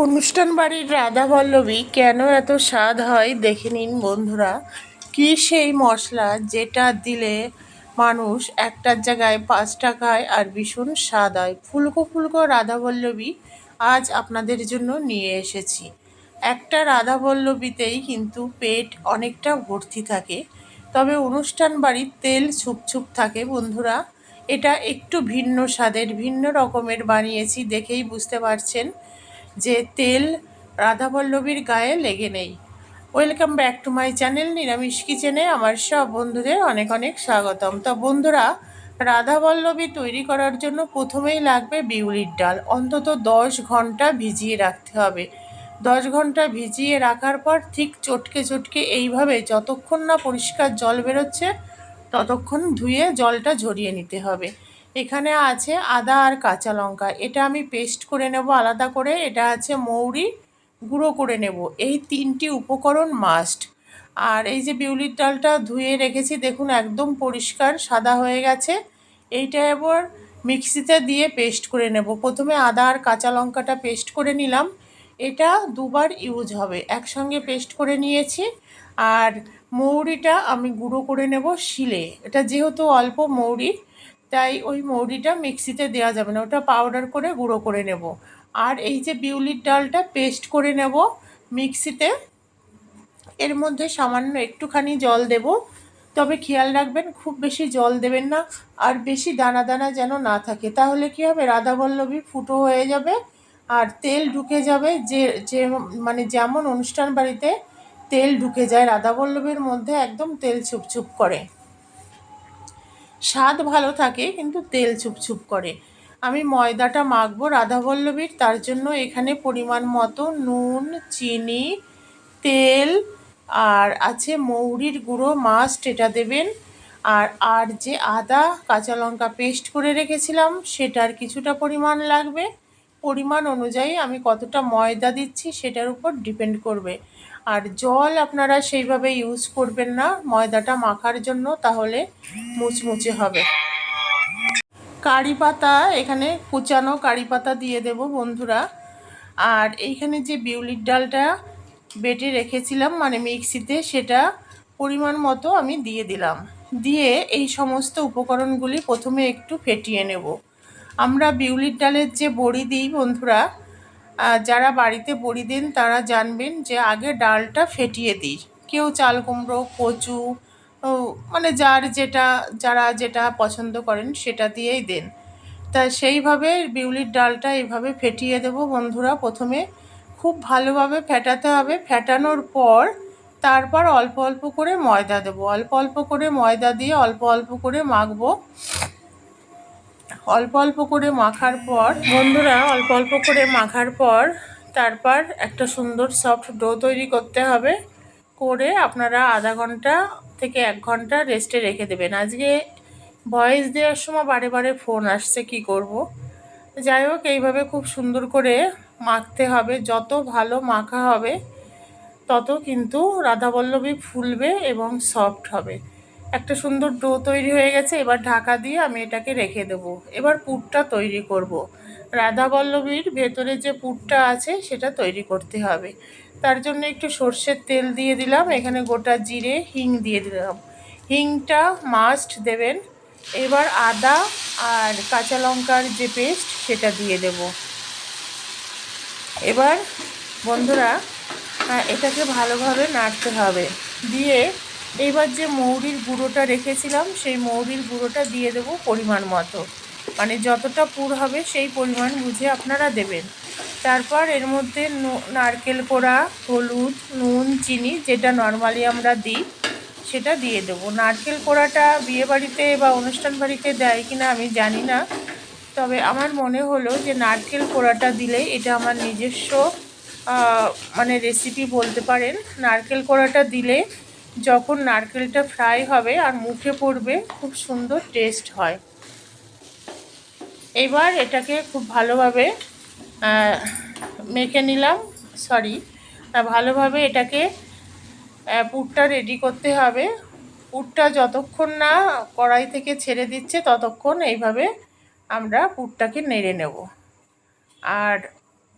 অনুষ্ঠান বাড়ির রাধা পল্লবী কেন এত স্বাদ হয় দেখে নিন বন্ধুরা। কি সেই মশলা যেটা দিলে মানুষ একটার জায়গায় পাঁচ টাকায় আর ভীষণ স্বাদ হয়। ফুলকো ফুলকো রাধা পল্লবী আজ আপনাদের জন্য নিয়ে এসেছি। একটা রাধা পল্লবীতেই কিন্তু পেট অনেকটা ভর্তি থাকে, তবে অনুষ্ঠান বাড়ির তেল ছুপছুপ থাকে বন্ধুরা। এটা একটু ভিন্ন স্বাদের, ভিন্ন রকমের বানিয়েছি দেখেই বুঝতে পারছেন। যে তেল রাধাবল্লভীর গায়ে লেগে নেই। Welcome back to my channel নিরামিষ কিচেনে আমার সব বন্ধুদের অনেক অনেক স্বাগতম। তো বন্ধুরা, রাধাবল্লভী তৈরি করার জন্য প্রথমেই লাগবে বিউলির ডাল। অন্তত দশ ঘণ্টা ভিজিয়ে রাখতে হবে। দশ ঘণ্টা ভিজিয়ে রাখার পর ঠিক চটকে চটকে এইভাবে যতক্ষণ না পরিষ্কার জল বেরোচ্ছে, ততক্ষণ ধুয়ে জলটা ঝরিয়ে নিতে হবে। এখানে আছে আদা আর কাঁচা লঙ্কা। এটা আমি পেস্ট করে নেব আলাদা করে। এটা আছে মৌরি, গুঁড়ো করে নেব। এই তিনটি উপকরণ মাস্ট আর এই যে বিউলির ডালটা ধুয়ে রেখেছি, দেখুন একদম পরিষ্কার, সাদা হয়ে গেছে। এইটা এবার মিক্সিতে দিয়ে পেস্ট করে নেব। প্রথমে আদা আর কাঁচা লঙ্কাটা পেস্ট করে নিলাম। এটা দুবার ইউজ হবে। একসঙ্গে পেস্ট করে নিয়েছি। আর মৌরিটা আমি গুঁড়ো করে নেব শিলে। এটা যেহেতু অল্প মৌরি তাই ওই মৌরিটা মিক্সিতে দেওয়া যাবে না, ওটা পাউডার করে গুঁড়ো করে নেব। আর এই যে বিউলির ডালটা পেস্ট করে নেব মিক্সিতে। এর মধ্যে সামান্য একটুখানি জল দেব। তবে খেয়াল রাখবেন, খুব বেশি জল দেবেন না আর বেশি দানা দানা যেন না থাকে। তাহলে কী হবে? রাধাবল্লভী ফুটো হয়ে যাবে আর তেল ঢুকে যাবে। যে যে মানে যেমন অনুষ্ঠান বাড়িতে তেল ঢুকে যায়, রাধাবল্লভীর মধ্যে একদম তেল ছুপছুপ করে। স্বাদ ভালো থাকে, কিন্তু তেল ছুপছুপ করে। আমি ময়দাটা মাখবো রাধাবল্লভীর, তার জন্য এখানে পরিমাণ মতো নুন, চিনি, তেল, আর আছে মৌরির গুঁড়ো, মাস্ট এটা দেবেন। আর আর যে আদা কাঁচা লঙ্কা পেস্ট করে রেখেছিলাম, সেটার কিছুটা পরিমাণ লাগবে। পরিমাণ অনুযায়ী আমি কতটা ময়দা দিচ্ছি, সেটার উপর ডিপেন্ড করবে। আর জল আপনারা সেইভাবে ইউজ করবেন না, ময়দাটা মাখার জন্য, তাহলে মুচমুচে হবে। কারি পাতা এখানে কুচানো কারি পাতা দিয়ে দেব বন্ধুরা। আর এইখানে যে বিউলির ডালটা বেটে রেখেছিলাম মানে মিক্সিতে, সেটা পরিমাণ মতো আমি দিয়ে দিলাম। দিয়ে এই সমস্ত উপকরণগুলি প্রথমে একটু ফেটিয়ে নেব। আমরা বিউলির ডালের যে বড়ি দিই বন্ধুরা যারা বাড়িতে বড়ি দেন, তারা জানবেন যে আগে ডালটা ফেটিয়ে দিই। কেউ চাল কুমড়ো, কচু মানে যার যেটা, যারা যেটা পছন্দ করেন, সেটা দিয়েই দেন। তা সেইভাবে বিউলির ডালটা এইভাবে ফেটিয়ে দেব বন্ধুরা। প্রথমে খুব ভালোভাবে ফেটাতে হবে। ফেটানোর পর তারপর অল্প অল্প করে ময়দা দেবো। অল্প অল্প করে ময়দা দিয়ে অল্প অল্প করে মাখবো। অল্প অল্প করে মাখার পর, বন্ধুরা, অল্প অল্প করে মাখার পর, তারপর একটা সুন্দর সফট ডো তৈরি করতে হবে। করে আপনারা আধা ঘণ্টা থেকে এক ঘণ্টা রেস্টে রেখে দেবেন। আজকে ভয়েস দেওয়ার সময় বারে বারে ফোন আসছে, কি করব। যাই হোক, এইভাবে খুব সুন্দর করে মাখতে হবে। যত ভালো মাখা হবে, তত কিন্তু রাধাবল্লভী ফুলবে এবং সফট হবে। একটা সুন্দর ডো তৈরি হয়ে গেছে, এবার ঢাকা দিয়ে আমি এটাকে রেখে দেবো। এবার পুরটা তৈরি করব। রাধাবল্লভীর ভেতরে যে পুরটা আছে, সেটা তৈরি করতে হবে। তার জন্য একটু সর্ষের তেল দিয়ে দিলাম, এখানে গোটা জিরে, হিং দিয়ে দিলাম। হিংটা মাস্ট দেবেন। এবার আদা আর কাঁচা লঙ্কার যে পেস্ট সেটা দিয়ে দেব। এবার বন্ধুরা এটাকে ভালোভাবে নাড়তে হবে। দিয়ে এইবার যে মৌরির গুঁড়োটা রেখেছিলাম, সেই মৌরির গুঁড়োটা দিয়ে দেব পরিমাণ মতো। মানে যতটা পুর হবে সেই পরিমাণ বুঝে আপনারা দেবেন। তারপর এর মধ্যে নারকেল কোড়া, হলুদ, নুন, চিনি যেটা নর্মালি আমরা দিই, সেটা দিয়ে দেবো। নারকেল কোড়াটা বিয়েবাড়িতে বা অনুষ্ঠান বাড়িতে দেয় কিনা আমি জানি না। তবে আমার মনে হলো যে নারকেল কোড়াটা দিলে এটা আমার নিজস্ব মানে রেসিপি বলতে পারেন। নারকেল কোড়াটা দিলে যখন নারকেলটা ফ্রাই হবে আর মুখে পড়বে, খুব সুন্দর টেস্ট হয়। এবার এটাকে খুব ভালোভাবে মেখে নিলাম সরি ভালোভাবে এটাকে পুরটা রেডি করতে হবে। পুরটা যতক্ষণ না কড়াই থেকে ছেড়ে দিচ্ছে, ততক্ষণ এইভাবে আমরা পুরটাকে নেড়ে নেব। আর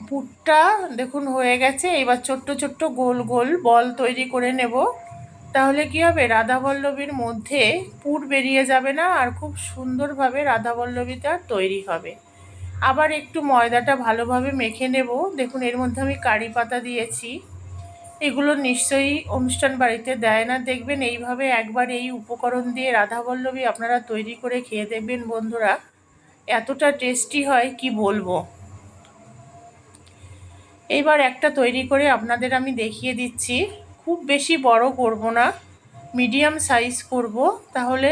পুরটা দেখুন হয়ে গেছে, এবার ছোট্ট ছোট্ট গোল গোল বল তৈরি করে নেব। তাহলে কি হবে? রাধাবল্লভীর মধ্যে পুর বেরিয়ে যাবে না আর খুব সুন্দরভাবে রাধাবল্লভীটা তৈরি হবে। আবার একটু ময়দাটা ভালোভাবে মেখে নেব। দেখুন, এর মধ্যে আমি কারি পাতা দিয়েছি। এগুলো নিশ্চয়ই অনুষ্ঠান বাড়িতে দেয় না। দেখবেন, এইভাবে একবার এই উপকরণ দিয়ে রাধাবল্লভী আপনারা তৈরি করে খেয়ে দেখবেন বন্ধুরা, এতটা টেস্টি হয়, কি বলব? এইবার একটা তৈরি করে আপনাদের আমি দেখিয়ে দিচ্ছি। খুব বেশি বড় করব না। মিডিয়াম সাইজ করব। তাহলে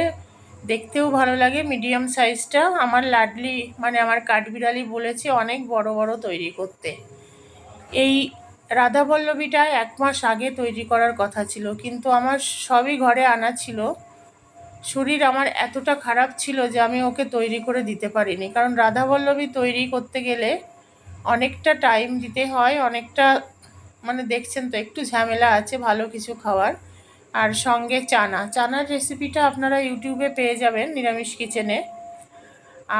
দেখতেও ভালো লাগে মিডিয়াম সাইজটা আমার লাডলি মানে আমার কাঠবিড়ালি বলেছে অনেক বড় বড় তৈরি করতে। এই রাধাবল্লভীটা এক মাস আগে তৈরি করার কথা ছিল, কিন্তু আমার সবই ঘরে আনা ছিল। শরীর আমার এতটা খারাপ ছিল যে আমি ওকে তৈরি করে দিতে পারিনি। কারণ রাধাবল্লভী তৈরি করতে গেলে অনেকটা টাইম দিতে হয়, অনেকটা মানে দেখছেন তো, একটু ঝামেলা আছে ভালো কিছু খাওয়ার। আর সঙ্গে চানা। চানার রেসিপিটা আপনারা ইউটিউবে পেয়ে যাবেন নিরামিষ কিচেনে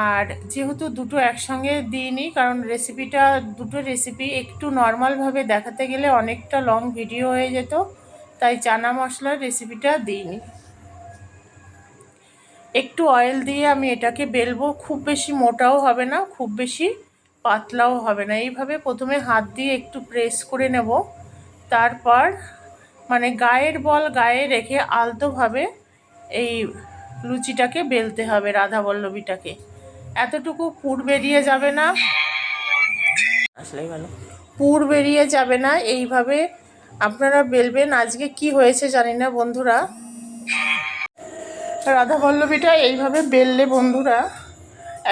আর যেহেতু দুটো একসঙ্গে দিইনি, কারণ রেসিপিটা দুটো রেসিপি একটু নর্মালভাবে দেখাতে গেলে অনেকটা লং ভিডিও হয়ে যেত, তাই চানা মশলার রেসিপিটা দিইনি। একটু অয়েল দিয়ে আমি এটাকে বেলবো, খুব বেশি মোটাও হবে না, খুব বেশি পাতলাও হবে না। এইভাবে প্রথমে হাত দিয়ে একটু প্রেস করে নেব। তারপর মানে গায়ের বল গায়ে রেখে আলতোভাবে এই লুচিটাকে বেলতে হবে রাধা বল্লভীটাকে। এতটুকু পুর বেরিয়ে যাবে না। আসলেই ভালো পুর বেরিয়ে যাবে না। এইভাবে আপনারা বেলবেন। আজকে কি হয়েছে জানি না বন্ধুরা। রাধা বল্লভীটা এইভাবে বেললে বন্ধুরা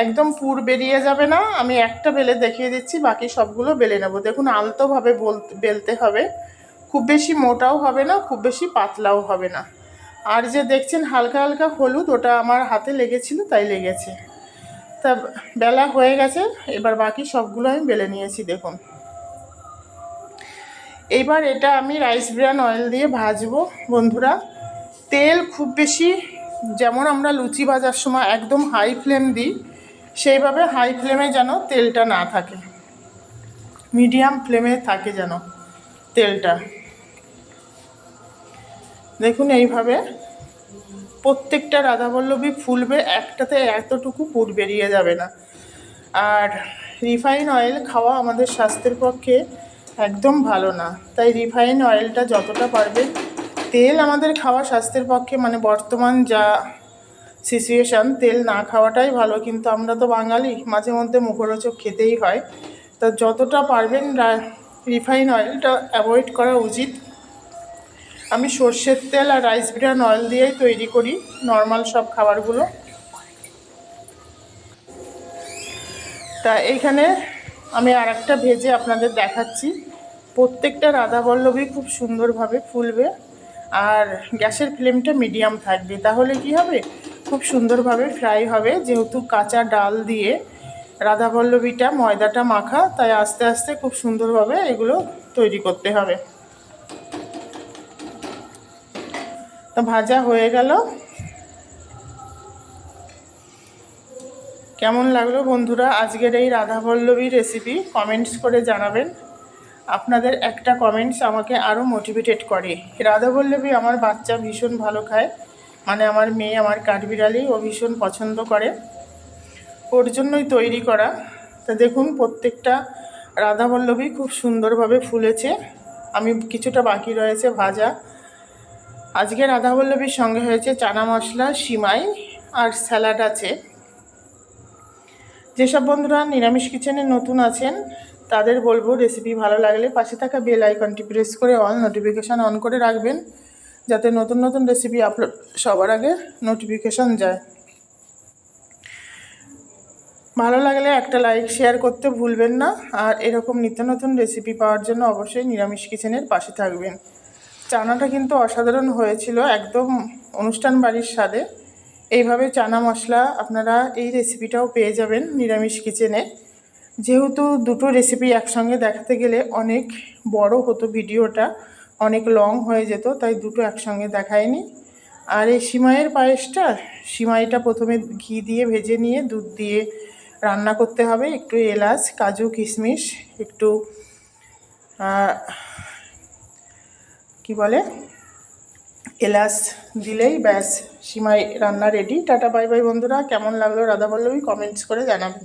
একদম পুর বেরিয়ে যাবে না। আমি একটা বেলে দেখিয়ে দিচ্ছি, বাকি সবগুলো বেলে নেব। দেখুন, আলতোভাবে বলতে হবে। খুব বেশি মোটাও হবে না, খুব বেশি পাতলাও হবে না। আর যে দেখছেন, হালকা হালকা হলুদ, ওটা আমার হাতে লেগেছিল, তাই লেগেছে। তা বেলা হয়ে গেছে, এবার বাকি সবগুলো আমি বেলে নিয়েছি, দেখুন। এবার এটা আমি রাইস ব্রান অয়েল দিয়ে ভাজবো, বন্ধুরা। তেল খুব বেশি, যেমন আমরা লুচি ভাজার সময় একদম হাই ফ্লেম দিই সেইভাবে হাই ফ্লেমে যেন তেলটা না থাকে। মিডিয়াম ফ্লেমে থাকে যেন তেলটা। দেখুন এইভাবে প্রত্যেকটা রাধাবল্লভী ফুলবে, একটাতে এতটুকু পুর বেরিয়ে যাবে না। আর রিফাইন অয়েল খাওয়া আমাদের স্বাস্থ্যের পক্ষে একদম ভালো না। তাই রিফাইন অয়েলটা যতটা পারবে তেল আমাদের খাওয়া স্বাস্থ্যের পক্ষে মানে বর্তমান যা সিচুয়েশান তেল না খাওয়াটাই ভালো, কিন্তু আমরা তো বাঙালি, মাঝে মধ্যে মুখরোচক খেতেই হয়। তা যতটা পারবেন রিফাইন অয়েলটা অ্যাভয়েড করা উচিত। আমি সর্ষের তেল আর রাইস ব্রান অয়েল দিয়েই তৈরি করি নর্মাল সব খাবারগুলো। তা এইখানে আমি আর একটা ভেজে আপনাদের দেখাচ্ছি। প্রত্যেকটা রাধাবল্লভী খুব সুন্দরভাবে ফুলবে, আর গ্যাসের ফ্লেমটা মিডিয়াম থাকবে। তাহলে কি হবে? খুব সুন্দরভাবে ফ্রাই হবে। যেহেতু কাঁচা ডাল দিয়ে রাধাবল্লভীটা, ময়দাটা মাখা, তাই আস্তে আস্তে খুব সুন্দরভাবে এগুলো তৈরি করতে হবে। তো ভাজা হয়ে গেল। কেমন লাগল বন্ধুরা আজকের এই রাধাবল্লভী রেসিপি কমেন্টস করে জানাবেন। আপনাদের একটা কমেন্টস আমাকে আরও মোটিভেটেড করে। রাধাবল্লভী আমার বাচ্চা ভীষণ ভালো খায়। মানে আমার মেয়ে আমার কাঠবিড়ালি ও ভীষণ পছন্দ করে। ওর জন্যই তৈরি করা। তা দেখুন, প্রত্যেকটা রাধাবল্লভী খুব সুন্দরভাবে ফুলেছে। আমি কিছুটা বাকি রয়েছে ভাজা। আজকে রাধাবল্লভীর সঙ্গে হয়েছে চানা মশলা, সিমাই আর স্যালাড আছে। যেসব বন্ধুরা নিরামিষ কিচেনে নতুন আছেন, তাদের বলব রেসিপি ভালো লাগলে পাশে থাকা বেল আইকনটি প্রেস করে অল নোটিফিকেশান অন করে রাখবেন। যাতে নতুন নতুন রেসিপি আপলোড সবার আগে নোটিফিকেশান যায়। ভালো লাগলে একটা লাইক শেয়ার করতে ভুলবেন না। আর এরকম নিত্য নতুন রেসিপি পাওয়ার জন্য অবশ্যই নিরামিষ কিচেনের পাশে থাকবেন। চানাটা কিন্তু অসাধারণ হয়েছিল একদম অনুষ্ঠান বাড়ির স্বাদে। এইভাবে চানা মশলা আপনারা এই রেসিপিটাও পেয়ে যাবেন নিরামিষ কিচেনে যেহেতু দুটো রেসিপি একসঙ্গে দেখাতে গেলে অনেক বড় হতো ভিডিওটা অনেক লং হয়ে যেত, তাই দুটো একসঙ্গে দেখায়নি। আর এই সিমাইয়ের পায়েসটা, সিমাইটা প্রথমে ঘি দিয়ে ভেজে নিয়ে, দুধ দিয়ে রান্না করতে হবে, একটু এলাচ, কাজু, কিশমিশ, একটু কি বলে? এলাচ দিলেই ব্যাস, সিমাই রান্না রেডি টাটা বাই বাই বন্ধুরা, কেমন লাগল রাধা পল্লবী কমেন্টস করে জানাবেন।